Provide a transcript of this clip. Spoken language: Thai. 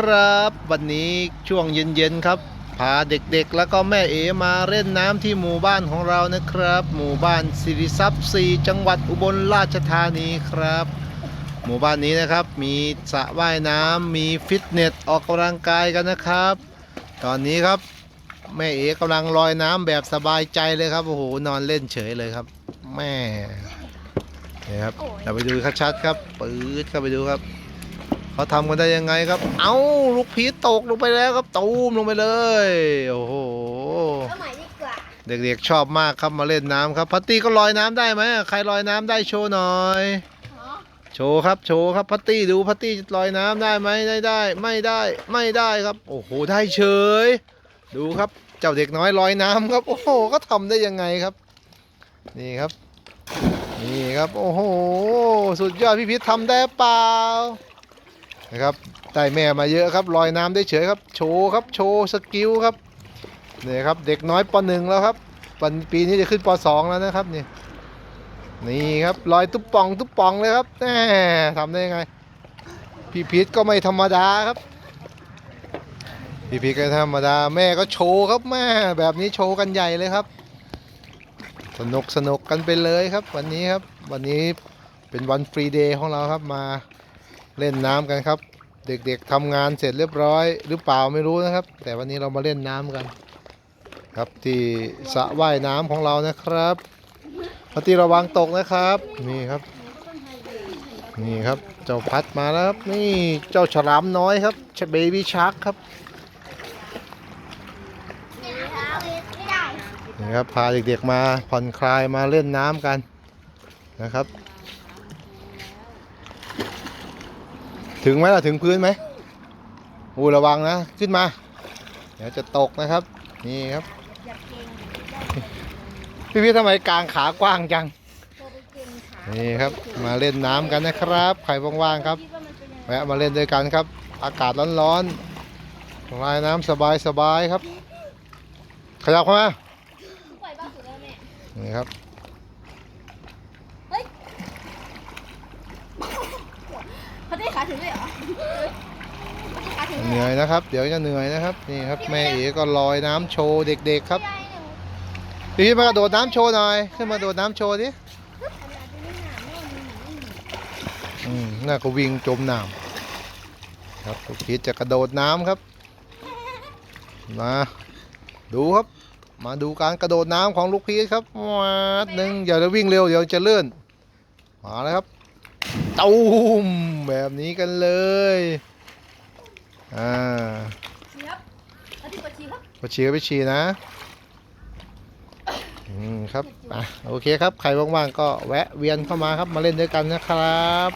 ครับ วันนี้ช่วงเย็นๆครับ พาเด็กๆ แล้วก็แม่เอมาเล่นน้ำที่หมู่บ้านของเรานะครับ หมู่บ้านสิริทรัพย์4จังหวัดอุบลราชธานีครับ หมู่บ้านนี้นะครับมีสระว่ายน้ำมีฟิตเนสออกกำลังกายกันนะครับ ตอนนี้ครับแม่เอกำลังลอยน้ำแบบสบายใจเลยครับโอ้โหนอนเล่นเฉยเลยครับ แม่นี่ครับเราไปดูชัดๆครับปื๊ดเข้าไปดูครับ เขาทำกันได้ยังไงครับ เอ้าลูกพีชตกลงไปแล้วครับตูมลงไปเลย โอ้โห เอาใหม่ดีกว่าเด็กๆชอบมากครับมาเล่นน้ำครับ พัตตี้ก็ลอยน้ำได้ไหมใครลอยน้ำได้โชว์หน่อยโชว์ครับโชว์ครับพัตตี้ดูพัตตี้ลอยน้ำได้ไหมได้ได้ไม่ได้ไม่ได้ครับ โอ้โหได้เฉย ดูครับ เจ้าเด็กน้อยลอยน้ำครับ โอ้โหก็ทำได้ยังไงครับ นี่ครับ นี่ครับ โอ้โห สุดยอดพี่พิษทำได้เปล่า นะครับได้แม่มาเยอะครับลอยน้ำได้เฉยครับโชว์ครับโชว์สกิลครับเนี่ยครับเด็กน้อยปหนึ่งแล้วครับป,ปีนี้จะขึ้นปสองแล้วนะครับนี่นี่ครับลอยตุ๊บป่องตุ๊บป่องเลยครับแหมทำได้ยังไงพี่พีทก็ไม่ธรรมดาครับพี่พีทก็ธรรมดาแม่ก็โชว์ครับแม่แบบนี้โชว์กันใหญ่เลยครับ สนุกสนุกกันไปเลยครับ วันนี้ครับวันนี้เป็นวันฟรีเดย์ของเราครับมา เล่นน้ำกันครับ เด็กๆทำงานเสร็จเรียบร้อย หรือเปล่าไม่รู้นะครับ แต่วันนี้เรามาเล่นน้ำกัน ครับที่สระว่ายน้ำของเรานะครับปฏิระวังตกนะครับ นี่ครับ นี่ครับเจ้าพัดมาแล้วครับนี่เจ้าฉลามน้อยครับเบบี้ชาร์กครับนี่ครับพาเด็กๆมาผ่อนคลายมาเล่นน้ำกันนะครับ ถึงไหมล่ะถึงพื้นไหมอูระวังนะ ขึ้นมา เดี๋ยวจะตกนะครับ นี่ครับ พี่พี่ทำไมกลางขากว้างจัง นี่ครับมาเล่นน้ำกันนะครับ ใครว่างๆครับ แวะมาเล่นด้วยกันครับ อากาศร้อนๆว่ายน้ำสบายๆครับ ขยับเข้ามาปล่อยบ้าสุดแล้วแม่นี่ครับ เขาได้ขา ถึงเลยเหรอขาถึงเหนื่อยนะครับ เดี๋ยวจะเหนื่อยนะครับ นี่ครับ แม่เอ๋ก็ลอยน้ำโชว์เด็กๆครับพี่พี่มากระโดดน้ำโชว์หน่อย ขึ้นมาโดดน้ำโชว์ดิอืมน่าก็วิ่งจมน้ำครับลูกพีชจะกระโดดน้ำครับ มาดูครับ มาดูการกระโดดน้ำของลูกพีชครับมาดหนึ่งอย่าจะวิ่งเร็วเดี๋ยวจะเลื่อนมาแล้วครับ ตูมแบบนี้กันเลยอ่าครับเอาที่ปะชีครับไปฉี่ก็ไปฉี่นะอืมครับอะโอเคครับใครว่างๆก็แวะเวียนเข้ามาครับมาเล่นด้วยกันนะครับ